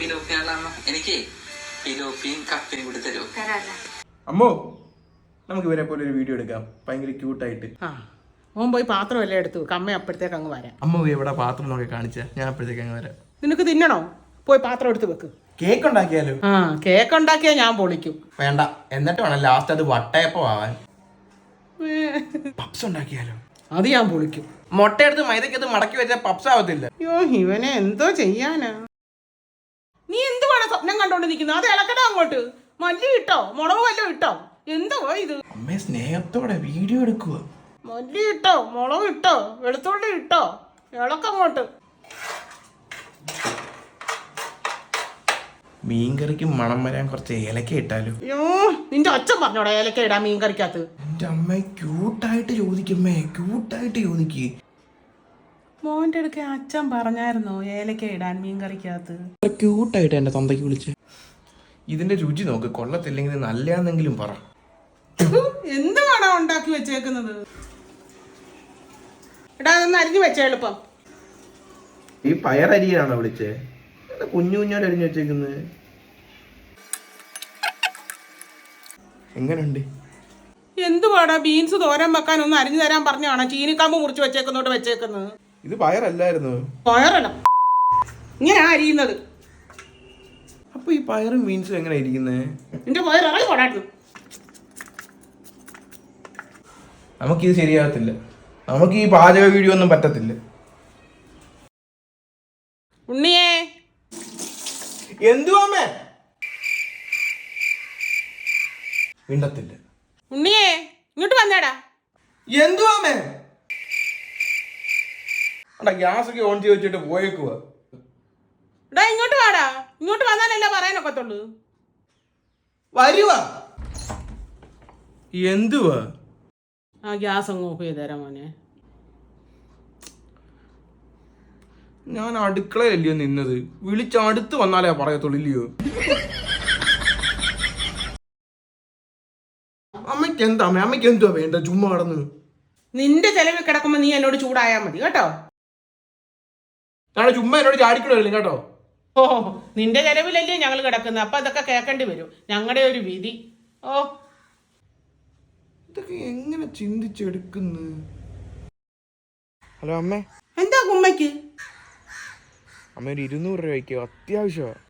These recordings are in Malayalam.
അമ്മ. എനിക്ക് പിലോപ്പിയും കപ്പിനും കൂടി തരുമോ അമ്മോ നമുക്ക് ഇവരെ പോലെ ഒരു വീഡിയോ എടുക്കാം. ഭയങ്കര ക്യൂട്ടായിട്ട് ആ ഓൻ പോയി പാത്രം എല്ലാം എടുത്തു. കമ്മ അമ്മ അപ്പോഴത്തേക്ക് അങ്ങ് വരാം. അമ്മ പോയി എവിടെ പാത്രം നോക്കി കാണിച്ച? ഞാൻ അപ്പോഴത്തേക്ക് അങ്ങ് വരാം. നിനക്ക് തിന്നണോ? പോയി പാത്രം എടുത്ത് വെക്ക്. കേക്ക് ഉണ്ടാക്കിയാലോ? ആ കേക്ക് ഉണ്ടാക്കിയാ ഞാൻ പൊളിക്കും. വേണ്ട. എന്നിട്ട് വേണം ലാസ്റ്റ് അത് വട്ടയപ്പം ആവാൻ. പപ്സ് ഉണ്ടാക്കിയാലോ? അത് ഞാൻ പൊളിക്കും. മുട്ടയെടുത്ത് മൈദക്കത് മടക്കി വെച്ചാൽ പപ്സ് ആവത്തില്ല. അയ്യോ ഇവനെ എന്തോ ചെയ്യാനാ? നീ എന്തുവാണ് സ്വപ്നം കണ്ടോണ്ട് നിൽക്കുന്നത് അത് ഇളക്കട അങ്ങോട്ട്. മല്ലി ഇട്ടോ? മുളക് വല്ലതും ഇട്ടോ? എന്തോ ഇത്? അമ്മേ സ്നേഹത്തോടെ വീഡിയോ എടുക്കുക. മല്ലി ഇട്ടോ? മുളക് ഇട്ടോ? വെളുത്തുള്ളി ഇട്ടോ? ഇളക്കങ്ങോട്ട് മീൻകറിക്ക് മണം വരാൻ കുറച്ച് ഏലക്ക ഇട്ടാലോ? അയ്യോ നിന്റെ അച്ഛൻ പറഞ്ഞോടാ ഏലക്ക ഇടാ മീൻകറിക്കകത്ത്. എന്റെ അമ്മ ക്യൂട്ടായിട്ട് ചോദിക്കമ്മേ ക്യൂട്ടായിട്ട് ചോദിക്കേ. മോന്റെ അടുക്കെ അച്ഛൻ പറഞ്ഞായിരുന്നു ഏലക്ക ഇടാൻ മീൻ കറിക്കകത്ത്? ക്യൂട്ടായിട്ട് എന്റെ തന്തയ്ക്ക് വിളിച്ച്. ഇതിന്റെ രുചി നോക്ക് കൊള്ളത്തില്ലെങ്കിൽ നല്ലയാന്നെങ്കിലും പറ. എന്തുവാണോ ഉണ്ടാക്കി വെച്ചേക്കുന്നത്? എടാ അതൊന്ന് അരിഞ്ഞു വെച്ചേ എളുപ്പം. ഈ പയറരിയാണോ വിളിച്ചേ? കുഞ്ഞു കുഞ്ഞോട് അരിഞ്ഞു വെച്ചേക്കുന്നത് എങ്ങനെയുണ്ട് എന്തുവാടാ ബീൻസ് തോരൻ വെക്കാൻ ഒന്ന് അരിഞ്ഞു തരാൻ പറഞ്ഞാണോ ചീനിക്കാമ്പ് മുറിച്ച് വെച്ചേക്കുന്നോട്ട് വെച്ചേക്കുന്നത്. ഇത് പയറല്ലായിരുന്നു. പയറല്ല. ഇങ്ങനെ അരിയുന്നത്. അപ്പൊ ഈ പയറും മീൻസും എങ്ങനെ ഇരിക്കുന്നേ? എന്റെ പയർ ഇറങ്ങി പോടായിരുന്നു നമുക്കിത് ശരിയാകത്തില്ല. നമുക്ക് ഈ പാചക വീഡിയോ ഒന്നും പറ്റത്തില്ല. ഉണ്ണിയേ. എന്തുവാമേ മിണ്ടത്തില്ല. ഉണ്ണിയേ ഇങ്ങോട്ട് വന്നേടാ. എന്തുവാമേ അടാ ഗ്യാസ് ഒക്കെ ഓൺ ചെയ്ത് വെച്ചിട്ട് പോയേക്കുക എടാ ഇങ്ങോട്ട് വാടാ. ഇങ്ങോട്ട് വന്നാലല്ലേ പറയാനൊക്കത്തുള്ളൂ. വരുവാ. എന്തുവാ? ആ ഗ്യാസ് അങ്ങ് ഓഫ് ചെയ്ത് മോനെ. ഞാൻ അടുക്കളയിലല്ലയോ നിന്നത്? വിളിച്ച് അടുത്ത് വന്നാലേ പറയത്തുള്ളൂ ഇല്ലയോ? അമ്മയ്ക്ക് എന്താ അമ്മ? അമ്മയ്ക്ക് എന്തുവാ വേണ്ട ചുമ്മാ കടന്ന്. നിന്റെ ചെലവിൽ കിടക്കുമ്പോ നീ എന്നോട് ചൂടായാ മതി കേട്ടോ? ഞാൻ ചുമ്മാ എന്നോട് ചാടിക്കണല്ലോ കേട്ടോ? ഓ നിന്റെ ചെലവിലല്ലേ ഞങ്ങൾ കിടക്കുന്നത് അപ്പൊ അതൊക്കെ കേൾക്കേണ്ടി വരും. ഞങ്ങളുടെ ഒരു വിധി. ഓ. ഇതൊക്കെ എങ്ങനെ ചിന്തിച്ചെടുക്കുന്നു? ഹലോ അമ്മേ. എന്താ കുമ്മയ്ക്ക്? അമ്മ ഒരു ഇരുന്നൂറ് രൂപയ്ക്ക്? അത്യാവശ്യമാണ്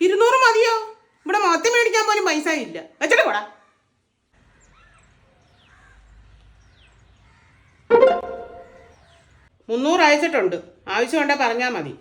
ഇരുന്നൂറ് മതിയോ? ഇവിടെ മത്തി മേടിക്കാൻ പോലും പൈസ ഇല്ല. വെച്ചിട്ട് പോടാ. മുന്നൂറ് അയച്ചിട്ടുണ്ട്. ആവശ്യം ഉണ്ടെ പറഞ്ഞാൽ മതി.